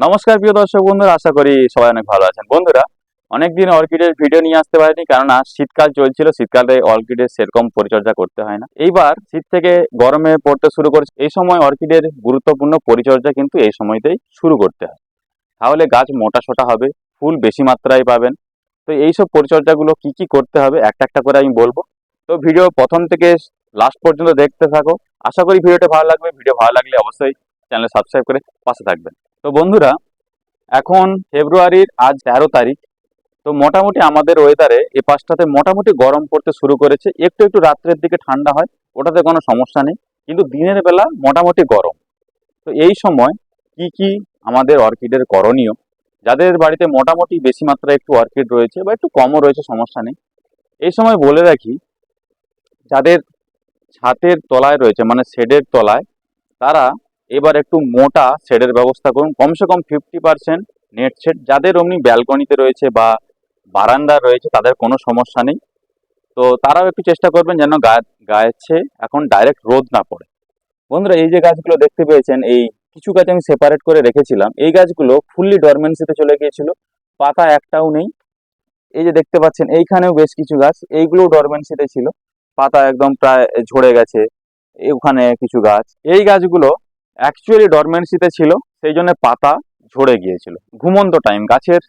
নমস্কার প্রিয় দর্শক বন্ধুরা, আশা করি সবাই অনেক ভালো আছেন। বন্ধুরা, অনেকদিন অর্কিডের ভিডিও নিয়ে আসতে পারিনি কেননা শীতকাল চলছিল শীতকালে অর্কিডের সেরকম পরিচর্যা করতে হয় না। এইবার শীত থেকে গরমে পড়তে শুরু করেছে। এই সময় অর্কিডের গুরুত্বপূর্ণ পরিচর্যা কিন্তু এই সময়তেই শুরু করতে হয়। তাহলে গাছ মোটা সোটা হবে, ফুল বেশি মাত্রায় পাবেন। তো এইসব পরিচর্যাগুলো কি কি করতে হবে, একটা একটা করে আমি বলব। তো ভিডিও প্রথম থেকে লাস্ট পর্যন্ত দেখতে থাকো। আশা করি ভিডিওটা ভালো লাগবে। ভিডিও ভালো লাগলে অবশ্যই চ্যানেল সাবস্ক্রাইব করে পাশে থাকবেন। তো বন্ধুরা, এখন ফেব্রুয়ারির আজ তেরো তারিখ, তো মোটামুটি আমাদের ওয়েদারে এ পাঁচটাতে মোটামুটি গরম পড়তে শুরু করেছে। একটু একটু রাত্রের দিকে ঠান্ডা হয়, ওটাতে কোনো সমস্যা নেই, কিন্তু দিনের বেলা মোটামুটি গরম। তো এই সময় কি কি আমাদের অর্কিডের করণীয়? যাদের বাড়িতে মোটামুটি বেশি মাত্রায় একটু অর্কিড রয়েছে বা একটু কমও রয়েছে, সমস্যা নেই। এই সময় বলে রাখি, যাদের ছাতের তলায় রয়েছে মানে শেডের তলায়, তারা এবার একটু মোটা শেডের ব্যবস্থা করুন। কমসে কম ফিফটি পার্সেন্ট নেট শেড। যাদের অমনি ব্যালকনিতে রয়েছে বা বারান্দা রয়েছে, তাদের কোনো সমস্যা নেই। তো তারাও একটু চেষ্টা করবেন যেন গাছে এখন ডাইরেক্ট রোদ না পড়ে। বন্ধুরা, এই যে গাছগুলো দেখতে পেয়েছেন, এই কিছু গাছ আমি সেপারেট করে রেখেছিলাম। এই গাছগুলো ফুললি ডরমেন্সিতে চলে গিয়েছিল। পাতা একটাও নেই। এই যে দেখতে পাচ্ছেন, এইখানেও বেশ কিছু গাছ। এইগুলো ডরমেন্সিতে ছিল। পাতা একদম প্রায় ঝরে গেছে। ওখানে কিছু গাছ। এই গাছগুলো অ্যাকচুয়ালি ডরমেন্সিতে ছিল, সেই জন্য পাতা ঝরে গিয়েছিল। ঘুমন্ত টাইম গাছের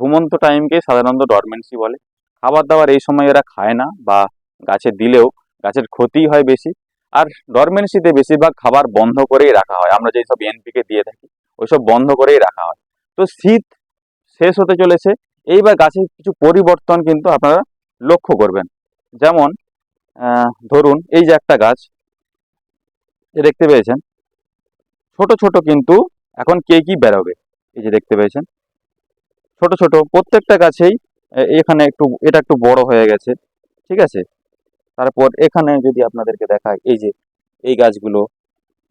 ঘুমন্ত টাইমকে সাধারণত ডরমেন্সি বলে। খাবার দাবার এই সময় এরা খায় না বা গাছে দিলেও গাছের ক্ষতি হয় বেশি। আর ডরমেন্সিতে বেশিরভাগ খাবার বন্ধ করেই রাখা হয়। আমরা যেসব এনপিকে দিয়ে থাকি ওইসব বন্ধ করেই রাখা হয়। তো শীত শেষ হতে চলেছে। এইবার গাছের কিছু পরিবর্তন কিন্তু আপনারা লক্ষ্য করবেন। যেমন ধরুন এই যে একটা গাছ দেখতে পেয়েছেন? ছোট ছোট কিন্তু এখন কে কি বেরোবে? এই যে দেখতে পেয়েছেন। ছোট ছোট প্রত্যেকটা গাছেই এখানে একটু, এটা একটু বড় হয়ে গেছে, ঠিক আছে? তারপর এখানে যদি আপনাদেরকে দেখায় এই যে, এই গাছগুলো,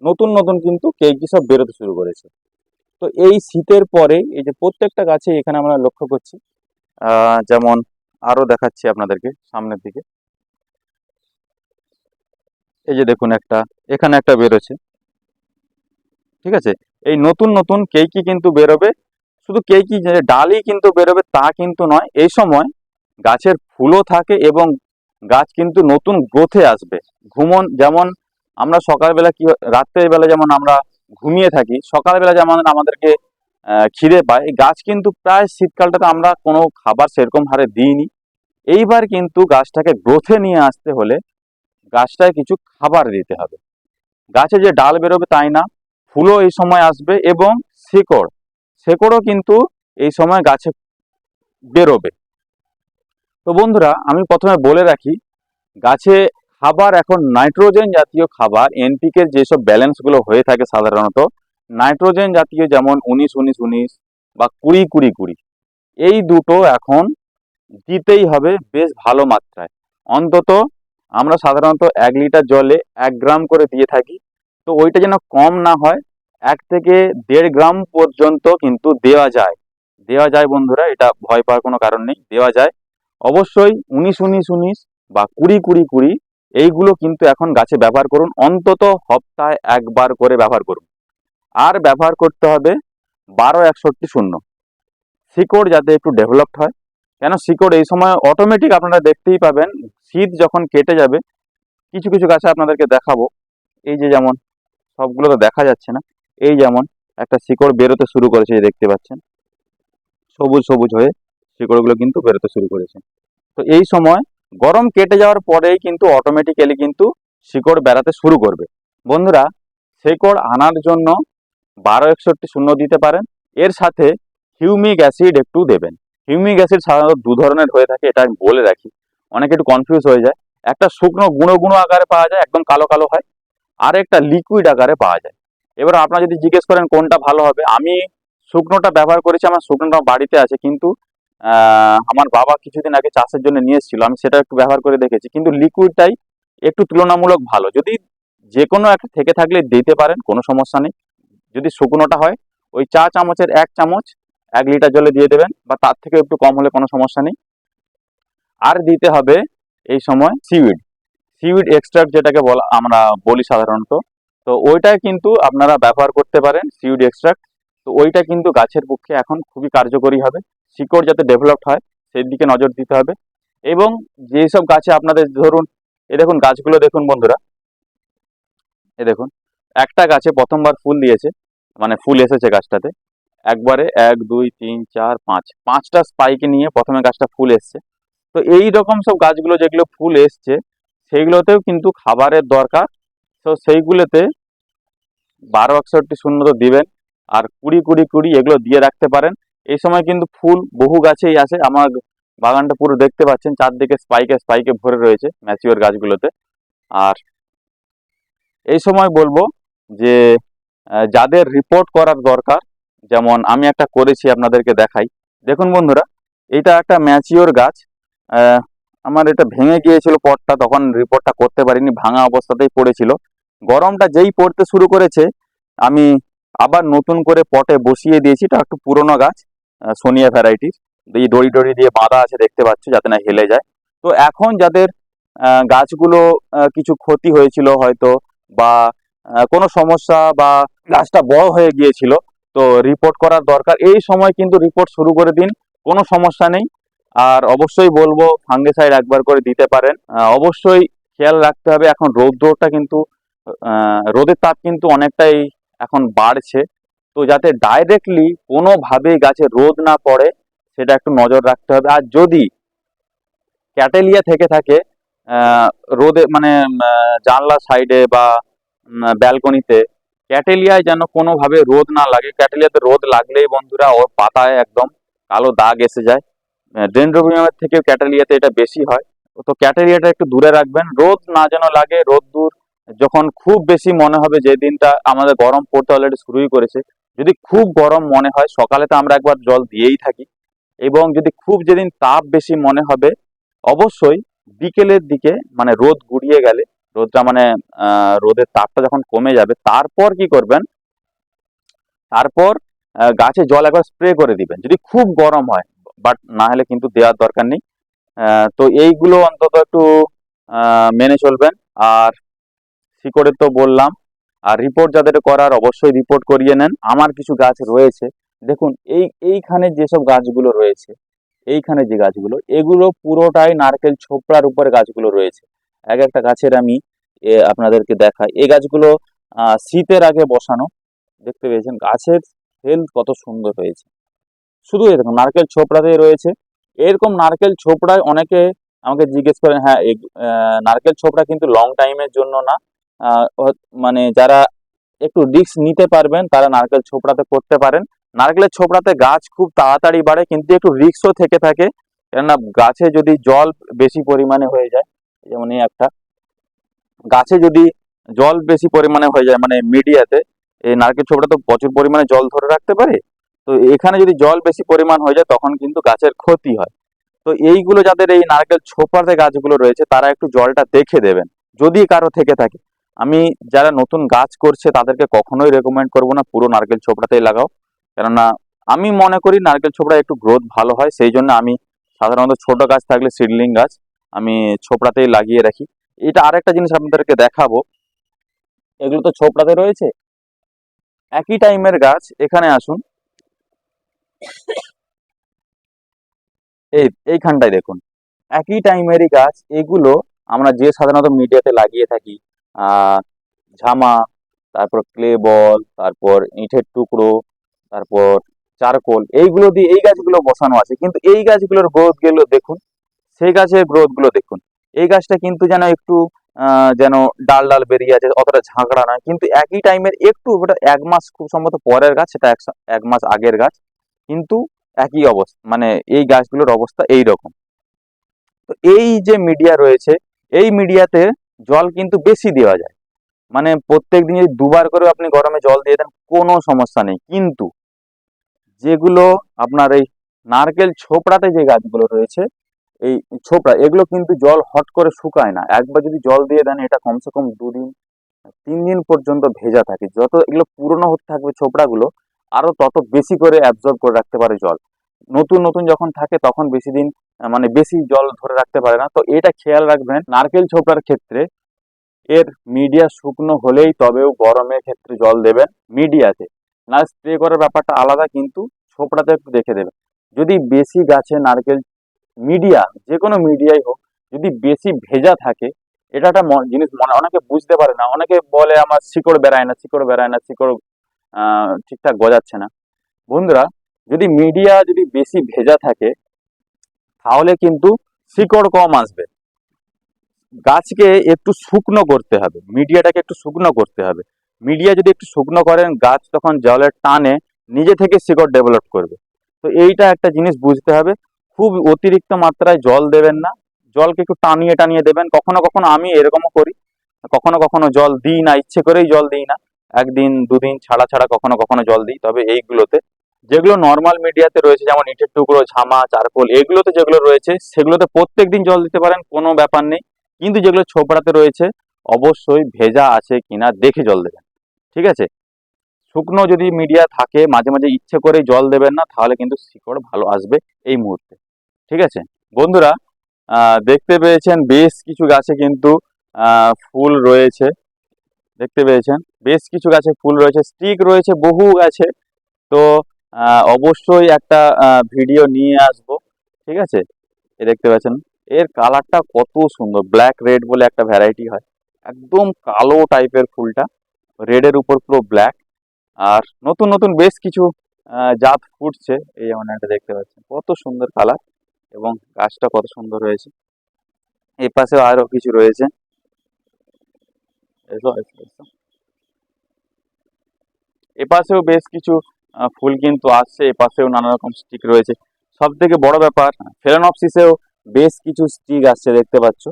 নতুন নতুন কিন্তু কেকি সব বেরোতে শুরু করেছে। তো এই শীতের পরে এই যে প্রত্যেকটা গাছে এখানে আমরা লক্ষ্য করছি যেমন আরও দেখাচ্ছি আপনাদেরকে সামনের দিকে। এই যে দেখুন একটা, এখানে একটা বেরোছে ঠিক আছে? এই নতুন নতুন কেকি কিন্তু বেরোবে। শুধু কেকি যে ডালই কিন্তু বেরোবে তা কিন্তু নয়, এই সময় গাছের ফুলও থাকে এবং গাছ কিন্তু নতুন গ্রোথে আসবে। ঘুমন যেমন আমরা সকালবেলা কি হয়- রাত্রের বেলা যেমন আমরা ঘুমিয়ে থাকি, সকালবেলা যেমন আমাদেরকে খিদে পায় গাছ কিন্তু প্রায় শীতকালটাতে আমরা কোনো খাবার সেরকম হারে দিইনি। এইবার কিন্তু গাছটাকে গ্রোথে নিয়ে আসতে হলে গাছটায় কিছু খাবার দিতে হবে। গাছে যে ডাল বেরোবে তাই না ফুলও এই সময় আসবে এবং শেকড়। শেকড়ও কিন্তু এই সময় গাছে বেরোবে। তো বন্ধুরা, আমি প্রথমে বলে রাখি, গাছে খাবার এখন নাইট্রোজেন জাতীয় খাবার, এনপিকে যেসব ব্যালেন্সগুলো হয়ে থাকে সাধারণত, নাইট্রোজেন জাতীয় যেমন উনিশ উনিশ উনিশ বা কুড়ি কুড়ি কুড়ি, এই দুটো এখন দিতেই হবে বেশ ভালো মাত্রায়। অন্তত আমরা সাধারণত এক লিটার জলে এক গ্রাম করে দিয়ে থাকি তো ওইটা যেন কম না হয়, এক থেকে দেড় গ্রাম পর্যন্ত কিন্তু দেওয়া যায়। দেওয়া যায় বন্ধুরা, এটা ভয় পাওয়ার কোনো কারণ নেই, দেওয়া যায়। অবশ্যই উনিশ উনিশ উনিশ বা কুড়ি কুড়ি কুড়ি, এইগুলো কিন্তু এখন গাছে ব্যবহার করুন, অন্তত সপ্তাহে একবার করে ব্যবহার করুন। আর ব্যবহার করতে হবে বারো একষট্টি শূন্য। শিকড় যাতে একটু ডেভেলপড হয়। কেন শিকড় এই সময় অটোমেটিক আপনারা দেখতেই পাবেন, শীত যখন কেটে যাবে, কিছু কিছু গাছে আপনাদেরকে দেখাবো। এই যে যেমন সবগুলো তো দেখা যাচ্ছে না। এই যেমন একটা শিকড় বেরোতে শুরু করেছে দেখতে পাচ্ছেন। সবুজ সবুজ হয়ে শিকড়গুলো কিন্তু বেরোতে শুরু করেছে। তো এই সময় গরম কেটে যাওয়ার পরেই কিন্তু অটোমেটিক্যালি কিন্তু শিকড় বেড়াতে শুরু করবে। বন্ধুরা, শিকড় আনার জন্য বারো একষট্টি শূন্য দিতে পারেন। এর সাথে হিউমিক অ্যাসিড একটু দেবেন। হিউমিক অ্যাসিড সাধারণত দু ধরনের হয়ে থাকে, এটা আমি বলে রাখি। অনেকে একটু কনফিউজ হয়ে যায়। একটা শুকনো গুঁড়ো গুঁড়ো আকারে পাওয়া যায়, একদম কালো কালো হয়। আর একটা লিকুইড আকারে পাওয়া যায়। এবার আপনারা যদি জিজ্ঞেস করেন কোনটা ভালো হবে, আমি শুকনোটা ব্যবহার করেছি, আমার শুকনোটা বাড়িতে আছে, কিন্তু আমার বাবা কিছুদিন আগে চাষের জন্য নিয়ে এসেছিল, আমি সেটা একটু ব্যবহার করে দেখেছি, কিন্তু লিকুইডটাই একটু তুলনামূলক ভালো। যদি যে কোনো একটা থেকে থাকলে দিতে পারেন, কোনো সমস্যা নেই। যদি শুকনোটা হয়, ওই চা চামচের এক চামচ, এক লিটার জলে দিয়ে দেবেন, বা তার থেকে একটু কম হলে কোনো সমস্যা নেই। আর দিতে হবে এই সময় সিউইড সিউইড এক্সট্রাক্ট যেটাকে বলা আমরা বলি সাধারণত। তো ওইটাই কিন্তু আপনারা ব্যবহার করতে পারেন সিউইড এক্সট্রাক্ট তো ওইটা কিন্তু গাছের পক্ষে এখন খুবই কার্যকরী হবে। শিকড় যাতে ডেভেলপড হয় সেই দিকে নজর দিতে হবে। এবং যেসব গাছে আপনাদের ধরুন, এ দেখুন গাছগুলো দেখুন বন্ধুরা। এ দেখুন, একটা গাছে প্রথমবার ফুল দিয়েছে মানে ফুল এসেছে গাছটাতে। একবারে এক, দুই, তিন, চার, পাঁচ। পাঁচটা স্পাইকে নিয়ে প্রথমে গাছটা ফুল এসছে। তো এই রকম সব গাছগুলো যেগুলো ফুল এসছে সেইগুলোতেও কিন্তু খাবারের দরকার। তো সেইগুলোতে বারো একষট্টি শূন্য তো দিবেন। আর কুড়ি কুড়ি কুড়ি এগুলো দিয়ে রাখতে পারেন। এই সময় কিন্তু ফুল বহু গাছেই আছে আমার বাগানটা পুরো দেখতে পাচ্ছেন, চারদিকে স্পাইকে স্পাইকে ভরে রয়েছে ম্যাচিওর গাছগুলোতে। আর এই সময় বলব যে যাদের রিপোর্ট করার দরকার, যেমন আমি একটা করেছি আপনাদেরকে দেখাই। দেখুন বন্ধুরা এটা একটা ম্যাচিওর গাছ। আমার এটা ভেঙে গিয়েছিল পটটা, তখন রিপোর্টটা করতে পারিনি, ভাঙা অবস্থাতেই পড়েছিল। গরমটা যেই পড়তে শুরু করেছে, আমি আবার নতুন করে পটে বসিয়ে দিয়েছি, এটা একটু পুরনো গাছ সোনিয়া ভ্যারাইটির। এই দড়ি দড়ি দিয়ে বাঁধা আছে, দেখতে পাচ্ছ, যাতে না হেলে যায়। তো এখন যাদের গাছগুলো কিছু ক্ষতি হয়েছিল হয়তো, বা কোনো সমস্যা বা গাছটা বড় হয়ে গিয়েছিল, তো রিপোর্ট করার দরকার। এই সময় কিন্তু রিপোর্ট শুরু করে দিন, কোনো সমস্যা নেই। আর অবশ্যই বলব ফাঙ্গিসাইড একবার করে দিতে পারেন। অবশ্যই খেয়াল রাখতে হবে, এখন রৌদ্রটা কিন্তু রোদের তাপ কিন্তু অনেকটাই এখন বাড়ছে। তো যাতে ডাইরেক্টলি কোনোভাবেই গাছে রোদ না পড়ে, সেটা একটু নজর রাখতে হবে। আর যদি ক্যাটেলিয়া থেকে থাকে রোদে মানে জানলা সাইডে বা ব্যালকনিতে, ক্যাটেলিয়ায় যেন কোনোভাবে রোদ না লাগে। ক্যাটেলিয়াতে রোদ লাগলেই বন্ধুরা, ওর পাতায় একদম কালো দাগ এসে যায়। ডেন্ড্রোবিয়ামের থেকেও ক্যাটালিয়াতে এটা বেশি হয়। তো ক্যাটালিয়াটা একটু দূরে রাখবেন। রোদ না যেন লাগে, রোদ দূর। যখন খুব বেশি মনে হবে যে দিনটা আমাদের গরম পড়তে অলরেডি শুরুই করেছে, যদি খুব গরম মনে হয়, সকালে তো আমরা একবার জল দিয়েই থাকি। এবং যদি খুব যেদিন তাপ বেশি মনে হবে, অবশ্যই বিকেলের দিকে মানে রোদ গুড়িয়ে গেলে, রোদটা মানে রোদের তাপটা যখন কমে যাবে, তারপর কি করবেন? তারপর গাছে জল একবার স্প্রে করে দিবেন। যদি খুব গরম হয় বাট না হলে কিন্তু দেওয়ার দরকার নেই। তো এইগুলো অন্তত একটু মেনে চলবেন। আর শিকড়ের তো বললাম, আর রিপোর্ট যাদের করার অবশ্যই রিপোর্ট করিয়ে নেন। আমার কিছু গাছ রয়েছে। দেখুন, এই, এইখানে যেসব গাছগুলো রয়েছে, এইখানে যে গাছগুলো, এগুলো পুরোটাই নারকেল ছোপড়ার উপরে গাছগুলো রয়েছে। এক একটা গাছের আমি আপনাদেরকে দেখাই। এই গাছগুলো শীতের আগে বসানো। দেখতে পেয়েছেন, গাছের হেলথ কত সুন্দর হয়েছে। শুধু দেখুন নারকেল ছোপড়াতেই রয়েছে। এরকম নারকেল ছোপড়ায় অনেকে আমাকে জিজ্ঞেস করেন হ্যাঁ নারকেল ছোপড়া কিন্তু লং টাইমের জন্য না। মানে যারা একটু রিস্ক নিতে পারবেন, তারা নারকেল ছোপড়াতে করতে পারেন। নারকেলের ছোপড়াতে গাছ খুব তাড়াতাড়ি বাড়ে, কিন্তু একটু রিস্কও থেকে থাকে। কেননা গাছে যদি জল বেশি পরিমাণে হয়ে যায়, যেমন এই একটা, গাছে যদি জল বেশি পরিমাণে হয়ে যায় মানে মিডিয়াতে এই নারকেল ছোপড়া তো প্রচুর পরিমাণে জল ধরে রাখতে পারে। তো এখানে যদি জল বেশি পরিমাণ হয়ে যায়, তখন কিন্তু গাছের ক্ষতি হয়। তো এইগুলো যাদের এই নারকেল ছোপাতে গাছগুলো রয়েছে, তারা একটু জলটা দেখে দেবেন, যদি কারও থেকে থাকে। আমি যারা নতুন গাছ করছে, তাদেরকে কখনোই রেকমেন্ড করব না, পুরো নারকেল ছোপড়াতেই লাগাও। কেননা, আমি মনে করি নারকেল ছোপড়া একটু গ্রোথ ভালো হয়, সেই জন্য আমি সাধারণত ছোট গাছ থাকলে সিডলিং গাছ আমি ছোপড়াতেই লাগিয়ে রাখি। এটা আরেকটা জিনিস আপনাদেরকে দেখাবো। এগুলো তো ছোপড়াতে রয়েছে। একই টাইমের গাছ, এখানে আসুন। এই, এইখানটায় দেখুন। একই টাইমেরই গাছ, এগুলো আমরা যে সাধারণত মিডিয়াতে লাগিয়ে থাকি ঝামা, তারপর ক্লে বল, তারপর ইটের টুকরো, তারপর চারকোল, এইগুলো দিয়ে এই গাছগুলো বসানো আছে। কিন্তু এই গাছগুলোর গ্রোথগুলো দেখুন, সেই গাছের গ্রোথগুলো দেখুন। এই গাছটা কিন্তু যেন একটু যেন ডাল ডাল বেরিয়ে আছে, অতটা ঝাঁকড়া নয়। কিন্তু একই টাইমের একটু, ওটা এক মাস খুব সম্ভবত পরের গাছ, সেটা এক মাস আগের গাছ। কিন্তু একই অবস্থা মানে এই গাছগুলোর অবস্থা এই রকম তো এই যে মিডিয়া রয়েছে, এই মিডিয়াতে জল কিন্তু বেশি দেওয়া যায়। মানে প্রত্যেক দিন যদি দুবার করে আপনি গরমে জল দিয়ে দেন, কোনো সমস্যা নেই। কিন্তু যেগুলো আপনার এই নারকেল ছোপড়াতে যে গাছগুলো রয়েছে, এই ছোপড়া, এগুলো কিন্তু জল হট করে শুকায় না। একবার যদি জল দিয়ে দেন, এটা কমসে কম দুদিন, তিন দিন পর্যন্ত ভেজা থাকে। যত এগুলো পুরনো হতে থাকবে ছোপড়াগুলো আরও তত বেশি করে অ্যাবজর্ব করে রাখতে পারে জল। নতুন নতুন যখন থাকে তখন বেশি দিন মানে বেশি জল ধরে রাখতে পারে না। তো এটা খেয়াল রাখবেন, নারকেল ছোপড়ার ক্ষেত্রে এর মিডিয়া শুকনো হলেই তবেও গরমের ক্ষেত্রে জল দেবেন মিডিয়াতে না স্প্রে করার ব্যাপারটা আলাদা, কিন্তু ছোপড়াতে একটু দেখে দেবেন। যদি বেশি গাছে নারকেল মিডিয়া যে কোনো মিডিয়াই হোক, যদি বেশি ভেজা থাকে, এটা একটা জিনিস মনে, অনেকে বুঝতে পারে না। অনেকে বলে, আমার শিকড় বেড়ায় না, শিকড় বেড়ায় না, শিকড় ঠিকঠাক গজাচ্ছে না। বন্ধুরা, যদি মিডিয়া যদি বেশি ভেজা থাকে, তাহলে কিন্তু শিকড় কম আসবে। গাছকে একটু শুকনো করতে হবে মিডিয়াটাকে একটু শুকনো করতে হবে। মিডিয়া যদি একটু শুকনো করেন, গাছ তখন জলের টানে, নিজে থেকে শিকড় ডেভেলপ করবে। তো এইটা একটা জিনিস বুঝতে হবে। খুব অতিরিক্ত মাত্রায় জল দেবেন না। জলকে একটু টানিয়ে টানিয়ে দেবেন। কখনো কখনো আমি এরকমও করি। কখনো কখনো জল দিই না, ইচ্ছে করেই জল দিই না। একদিন, দুদিন ছাড়া ছাড়া কখনো কখনো জল দিই। তবে এইগুলোতে, যেগুলো নর্মাল মিডিয়াতে রয়েছে, যেমন ইটের টুকরো, ঝামা, চারকোল, এগুলোতে যেগুলো রয়েছে, সেগুলোতে প্রত্যেক দিন জল দিতে পারেন, কোনো ব্যাপার নেই। কিন্তু যেগুলো ছোপড়াতে রয়েছে, অবশ্যই ভেজা আছে কিনা দেখে জল দেবেন। ঠিক আছে? শুকনো যদি মিডিয়া থাকে, মাঝে মাঝে ইচ্ছে করে জল দেবেন না, তাহলে কিন্তু শিকড় ভালো আসবে এই মুহূর্তে। ঠিক আছে? বন্ধুরা দেখতে পেয়েছেন বেশ কিছু গাছে কিন্তু ফুল রয়েছে। দেখতে পেয়েছেন। বেশ কিছু গাছে ফুল রয়েছে, স্টিক রয়েছে, বহু গাছে। তো অবশ্যই একটা ভিডিও নিয়ে আসব, ঠিক আছে? এ দেখতে পাচ্ছেন, এর কালারটা কত সুন্দর ব্ল্যাক রেড বলে একটা ভ্যারাইটি হয়। একদম কালো টাইপের ফুলটা রেডের উপর পুরো ব্ল্যাক আর নতুন নতুন বেশ কিছু জাত ফুটছে এই যেমন একটা দেখতে পাচ্ছেন। কত সুন্দর কালার এবং গাছটা কত সুন্দর হয়েছে। এই পাশেও আরও কিছু রয়েছে। এসো এসো এসো। এপাশেও বেশ কিছু ফুল কিন্তু আসছে, এপাশেও নানা রকম স্টিক রয়েছে। সব থেকে বড় ব্যাপার, ফেরানপসিসেও বেশ কিছু স্টিক আসছে, দেখতে পাচ্ছ।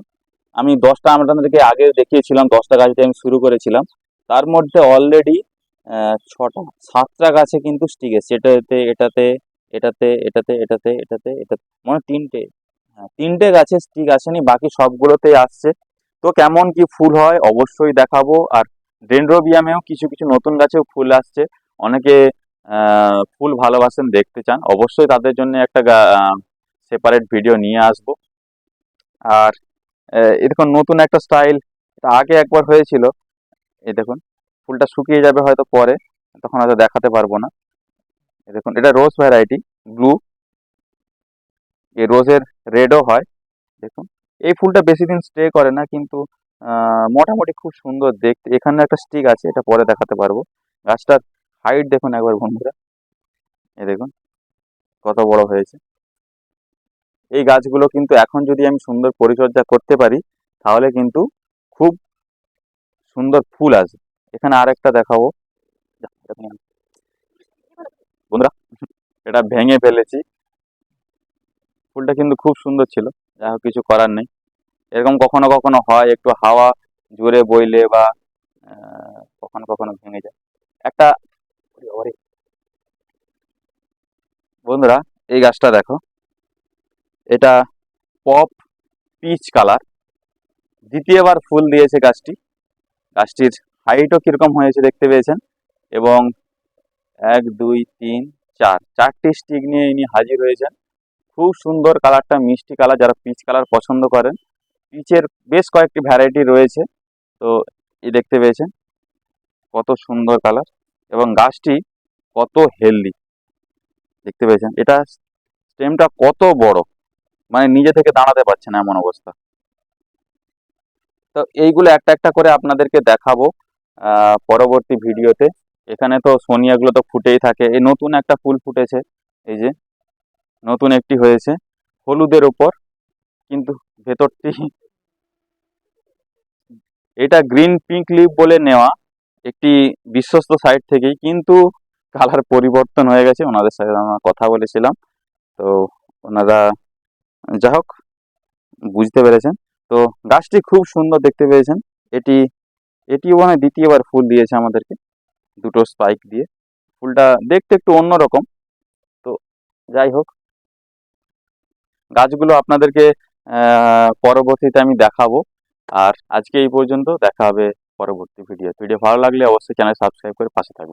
আমি দশটা আপনাদেরকে আগে দেখিয়েছিলাম, দশটা গাছ আমি শুরু করেছিলাম। তার মধ্যে অলরেডি ছটা, সাতটা গাছে কিন্তু স্টিক এসছে। এটাতে এটাতে এটাতে এটাতে এটাতে এটাতে এটাতে মানে তিনটে হ্যাঁ তিনটে গাছে স্টিক আসেনি, বাকি সবগুলোতেই আসছে। তো কেমন কি ফুল হয় অবশ্যই দেখাবো। আর ডেন্ড্রোবিয়ামেও কিছু কিছু নতুন গাছেও ফুল আসছে। অনেকে ফুল ভালোবাসেন, দেখতে চান। অবশ্যই তাদের জন্য একটা সেপারেট ভিডিও নিয়ে আসব। আর, এ দেখুন, নতুন একটা স্টাইল এটা আগে একবার হয়েছিল। এ দেখুন, ফুলটা শুকিয়ে যাবে হয়তো পরে, তখন হয়তো দেখাতে পারব না। এই দেখুন, এটা রোজ ভ্যারাইটি ব্লু এই রোজের রেডও হয়, দেখুন। এই ফুলটা বেশি দিন স্টে করে না, কিন্তু মোটামুটি খুব সুন্দর দেখতে। এখানে একটা স্টিক আছে, এটা পরে দেখাতে পারব। গাছটার হাইট দেখুন একবার বন্ধুরা। এই দেখুন, কত বড় হয়েছে। এই গাছগুলো কিন্তু এখন যদি আমি সুন্দর পরিচর্যা করতে পারি, তাহলে কিন্তু খুব সুন্দর ফুল আসবে। এখানে আরেকটা দেখাবো। বন্ধুরা, এটা ভেঙে ফেলেছি। ফুলটা কিন্তু খুব সুন্দর ছিল। যা হোক, কিছু করার নেই। এরকম কখনো কখনো হয়, একটু হাওয়া জোরে বইলে বা কখনো কখনো ভেঙে যায়। একটা বন্ধুরা, এই গাছটা দেখো। এটা পপ পিচ কালার। দ্বিতীয়বার ফুল দিয়েছে গাছটি। গাছটির হাইটও কীরকম হয়েছে দেখতে পেয়েছেন? এবং এক, দুই, তিন, চার। চারটি স্টিক নিয়ে ইনি হাজির হয়েছেন। খুব সুন্দর কালারটা, মিষ্টি কালার, যারা পিচ কালার পছন্দ করেন পিচের বেশ কয়েকটি ভ্যারাইটি রয়েছে। তো এই দেখতে পেয়েছেন, কত সুন্দর কালার এবং গাছটি কত হেলদি দেখতে পেয়েছেন, এটা স্টেমটা কত বড় মানে নিজে থেকে দাঁড়াতে পারছে না এমন অবস্থা। তো এইগুলো একটা একটা করে আপনাদেরকে দেখাবো পরবর্তী ভিডিওতে। এখানে তো সোনিয়াগুলো তো ফুটেই থাকে। এই নতুন একটা ফুল ফুটেছে, এই যে নতুন একটি হয়েছে, হলুদের ওপর কিন্তু ভেতরটি এটা গ্রিন পিঙ্ক লিভ বলে নেওয়া একটি বিশ্বস্ত সাইট থেকেই, কিন্তু কালার পরিবর্তন হয়ে গেছে। ওনাদের সাথে আমরা কথা বলেছিলাম। তো ওনারা যা হোক, বুঝতে পেরেছেন। তো গাছটি খুব সুন্দর দেখতে পেয়েছেন। এটি এটিও মানে দ্বিতীয়বার ফুল দিয়েছে আমাদেরকে। দুটো স্পাইক দিয়ে। ফুলটা দেখতে একটু অন্যরকম। তো যাই হোক, গাছগুলো আপনাদেরকে পরবর্তীতে আমি দেখাবো। আর আজকে এই পর্যন্ত দেখা হবে পরবর্তী ভিডিও ভিডিও ভালো লাগলে অবশ্যই চ্যানেল সাবস্ক্রাইব করে পাশে থাকবে